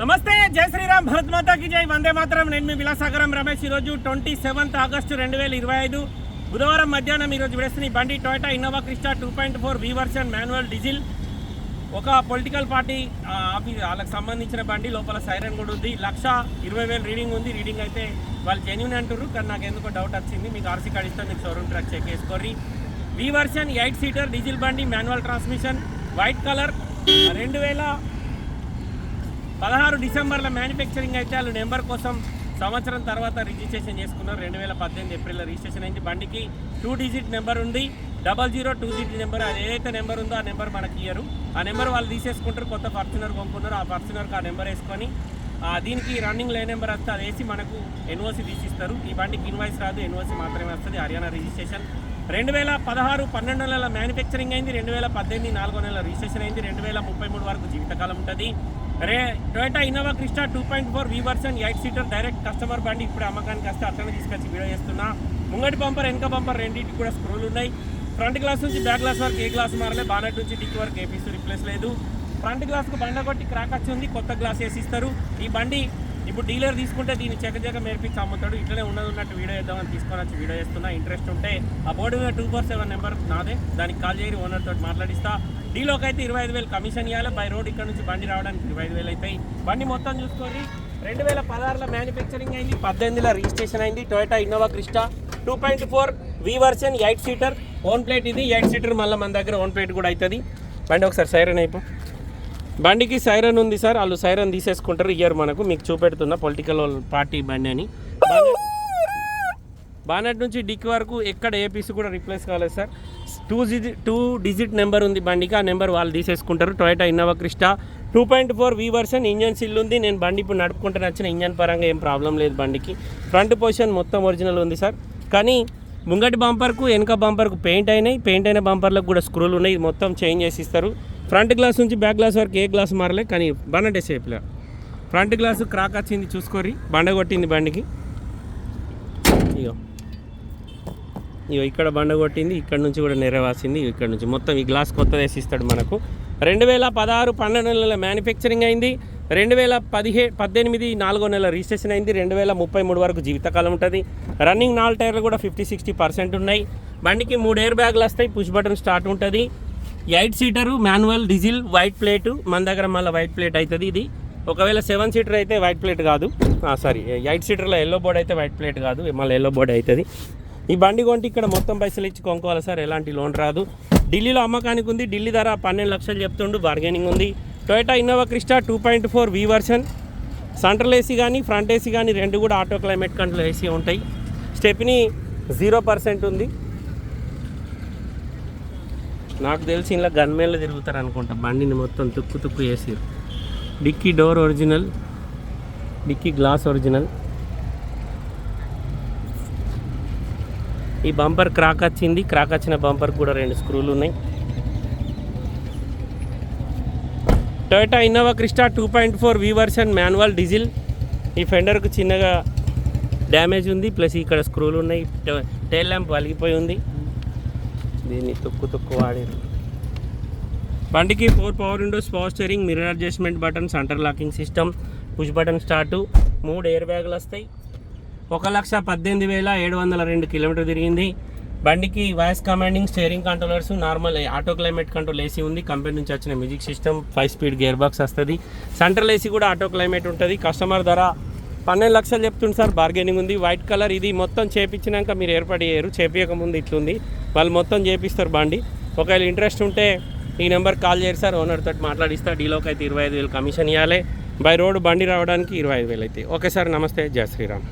నమస్తే జై శ్రీరామ్ భరత్ మాతాకి జై. వందే మాత్రం. నేను మీ విలాసాగరం రమేష్. ఈరోజు ట్వంటీ సెవెంత్ ఆగస్టు రెండు వేల ఇరవై ఐదు బుధవారం మధ్యాహ్నం ఈరోజు విడేస్తున్న బండి Toyota Innova Crysta two point four V version manual diesel ఒక పొలిటికల్ పార్టీ ఆఫీస్ వాళ్ళకి సంబంధించిన బండి. లోపల సైరన్ కూడా ఉంది. లక్ష ఇరవై వేలు రీడింగ్ ఉంది. రీడింగ్ అయితే వాళ్ళు జెన్యున్ అంటారు కానీ నాకు ఎందుకో డౌట్ వచ్చింది. మీకు ఆర్సీ కార్డ్ ఇస్తాను మీకు showroom track check చేసుకోర్రి. V version eight seater diesel బండి మాన్యువల్ ట్రాన్స్మిషన్ వైట్ కలర్ రెండు వేల పదహారు డిసెంబర్లో మ్యానుఫ్యాక్చరింగ్ అయితే వాళ్ళు నెంబర్ కోసం సంవత్సరం తర్వాత రిజిస్ట్రేషన్ చేసుకున్నారు. రెండు వేల పద్దెనిమిది ఏప్రిల్లో రిజిస్ట్రేషన్ అయింది. బండికి టూ డిజిట్ నెంబర్ ఉంది. Double zero two digit number. అది ఏదైతే నెంబర్ ఉందో ఆ నెంబర్ మనకి ఇయ్యరు. ఆ నెంబర్ వాళ్ళు తీసేసుకుంటారు. కొత్త ఫార్చునర్ పంపుకున్నారు ఆ ఫార్చునర్కి ఆ నెంబర్ వేసుకొని ఆ దీనికి రన్నింగ్ లే నెంబర్ వస్తే అది వేసి మనకు ఎన్ఓసి తీసిస్తారు. ఈ బండికి ఇన్వాయిస్ రాదు. ఎన్ఓసి మాత్రమే వస్తుంది. హర్యానా రిజిస్ట్రేషన్. రెండు వేల పదహారు పన్నెండు నెలల మ్యానుఫ్యాక్చరింగ్ అయింది. రెండు వేల పద్దెనిమిది నాలుగో నెలల రిజిస్ట్రేషన్ అయింది. రెండు వేల ముప్పై మూడు వరకు జీవితకాలం ఉంటుంది. రే Toyota Innova Crysta two point four V version eight seater direct customer బండి ఇప్పుడు అమ్మకానికి వస్తే అట్లనే తీసుకొచ్చి వీడియో చేస్తున్నా. ముంగటి బంపర్ వెనక బంపర్ రెండింటికి కూడా స్క్రూలు ఉన్నాయి. ఫ్రంట్ గ్లాస్ నుంచి బ్యాక్ గ్లాస్ వరకు ఏ గ్లాస్ మారలే బానెట్ నుంచి డిక్ వరకు ఏ పీస్ రిప్లేస్ లేదు. ఫ్రంట్ గ్లాస్కు బండ కొట్టి క్రాక్ వచ్చింది కొత్త గ్లాస్ వేసి ఇస్తారు. ఈ బండి ఇప్పుడు డీలర్ తీసుకుంటే దీన్ని చెక్క మేర్పించి అమ్ముతాడు. ఇట్లనే ఉన్నది ఉన్నట్టు వీడియో చేద్దామని తీసుకొని వచ్చి వీడియో చేస్తున్నా. ఇంట్రెస్ట్ ఉంటే ఆ బోర్డు మీద టూ ఫోర్ సెవెన్ నెంబర్ నాదే. దానికి కాల్ చేయరు ఓనర్ తోటి మాట్లాడిస్తా. డీలోకి అయితే ఇరవై ఐదు వేలు కమిషన్ ఇవ్వాలి బై రోడ్ ఇక్కడ నుంచి బండి రావడానికి ఇరవై ఐదు వేలు అవుతాయి బండి మొత్తం చూసుకోండి. రెండు వేల పదహారులో మ్యానుఫ్యాక్చరింగ్ అయింది పద్దెనిమిదిలో రిజిస్ట్రేషన్ అయింది. Toyota Innova Crysta two point four V version eight seater own plate ఇది ఎయిట్ సీటర్ మళ్ళీ మన దగ్గర ఓన్ ప్లేట్ కూడా అవుతుంది బండి ఒకసారి సైరన్ అయిపో. బండికి సైరన్ ఉంది సార్. వాళ్ళు సైరన్ తీసేసుకుంటారు ఇయర్ మనకు. మీకు చూపెడుతున్నా పొలిటికల్ పార్టీ బండి అని. బానెట్ నుంచి డిక్ వరకు ఎక్కడ ఏ పీస్ కూడా రిప్లేస్ కాలేదు sir. Two digit two digit number ఉంది బండికి ఆ నెంబర్ వాళ్ళు తీసేసుకుంటారు. Toyota Innova Crysta. Two point four V version engine seal ఉంది. నేను బండి ఇప్పుడు నడుపుకుంటే నచ్చిన ఇంజన్ పరంగా ఏం ప్రాబ్లం లేదు బండికి. ఫ్రంట్ పొజిషన్ మొత్తం ఒరిజినల్ ఉంది సార్. కానీ ముంగటి బంపర్కు వెనక బంపర్కు పెయింట్ అయినాయి. పెయింట్ అయిన బంపర్లకు కూడా స్క్రూలు ఉన్నాయి. ఇది మొత్తం చేంజ్ చేసి ఇస్తారు. ఫ్రంట్ గ్లాస్ నుంచి బ్యాక్ గ్లాస్ వరకు ఏ గ్లాస్ మారలే కానీ బండి షేప్లో ఫ్రంట్ గ్లాస్ క్రాక్ వచ్చింది చూసుకోరి బండ కొట్టింది బండికి ఇగో ఇగో ఇక్కడ బండ కొట్టింది ఇక్కడ నుంచి కూడా నెరవాసింది ఇక్కడ నుంచి. మొత్తం ఈ గ్లాస్ కొత్త వేసి ఇస్తాడు మనకు. రెండు వేల పదహారు పన్నెండు నెలల మ్యానుఫ్యాక్చరింగ్ అయింది. రెండు వేల పదిహే పద్దెనిమిది నాలుగో నెల రిజిస్ట్రేషన్ అయింది. రెండు వేల ముప్పై మూడు వరకు జీవితకాలం ఉంటుంది. రన్నింగ్ నాలుగు టైర్లు కూడా ఫిఫ్టీ సిక్స్టీ పర్సెంట్ ఉన్నాయి. బండికి మూడు ఎయిర్ బ్యాగ్లు వస్తాయి పుష్ బటన్ స్టార్ట్ ఉంటుంది. Eight seater manual diesel white plate మన దగ్గర మళ్ళీ వైట్ ప్లేట్ అవుతుంది ఇది. ఒకవేళ సెవెన్ సీటర్ అయితే వైట్ ప్లేట్ కాదు. సారీ ఎయిట్ సీటర్లో ఎల్లో బోర్డ్ అయితే వైట్ ప్లేట్ కాదు. మళ్ళీ ఎల్లో బోర్డ్ అవుతుంది. ఈ బండి కొంటే ఇక్కడ మొత్తం పైసలు ఇచ్చి కొనుక్కోవాలి సార్. ఎలాంటి లోన్ రాదు. ఢిల్లీలో అమ్మకానికి ఉంది. ఢిల్లీ ధర పన్నెండు లక్షలు చెప్తుండు. బార్గెనింగ్ ఉంది. Toyota Innova Crysta two point four V version central AC కానీ ఫ్రంట్ ఏసీ కానీ రెండు కూడా ఆటో క్లైమేట్ కంట్రోల్ ఏసీ ఉంటాయి. స్టెప్ని జీరో పర్సెంట్ ఉంది. నాకు తెలిసి ఇలా గన్మేళ్ళు తిరుగుతారు అనుకుంటా. బండిని మొత్తం తుక్కు తుక్కు చేసిరు dickey door original dickey glass original ఈ బంపర్ క్రాక్ వచ్చింది. క్రాక్ వచ్చిన బంపర్ కూడా రెండు స్క్రూలు ఉన్నాయి. Toyota Innova Crysta two point four V version manual diesel ఈ ఫెండర్కు చిన్నగా డ్యామేజ్ ఉంది. ప్లస్ ఇక్కడ స్క్రూలు ఉన్నాయి. టైల్ ల్యాంప్ వలిగిపోయి ఉంది. దీన్ని తొక్కు తొక్కు వాడారు. బండికి four power windows power steering mirror adjustment button centre locking system push button start మూడు ఎయిర్ బ్యాగులు వస్తాయి. ఒక లక్ష పద్దెనిమిది వేల ఏడు వందల రెండు కిలోమీటర్ తిరిగింది. బండికి voice commanding steering controllers normal auto climate control AC ఉంది. కంపెనీ నుంచి వచ్చిన music system five speed gearbox వస్తుంది. సెంట్రల్ ఏసీ కూడా ఆటో క్లైమేట్ ఉంటుంది. కస్టమర్ ధర పన్నెండు లక్షలు చెప్తుంది సార్. బార్గెనింగ్ ఉంది. వైట్ కలర్ ఇది మొత్తం చేపించినాక మీరు ఏర్పాటు చేయరు. చేపించక ముందు ఇట్లుంది. వాళ్ళు మొత్తం చేపిస్తారు బండి. ఒకవేళ ఇంట్రెస్ట్ ఉంటే ఈ నెంబర్ కాల్ చేయరు సార్. ఓనర్ తోటి మాట్లాడిస్తా. డీలోకి అయితే ఇరవై ఐదు వేలు కమిషన్ ఇవ్వాలి బై రోడ్ బండి రావడానికి ఇరవై ఐదు వేలు అయితే. Okay sir. నమస్తే. జయ శ్రీరామ్.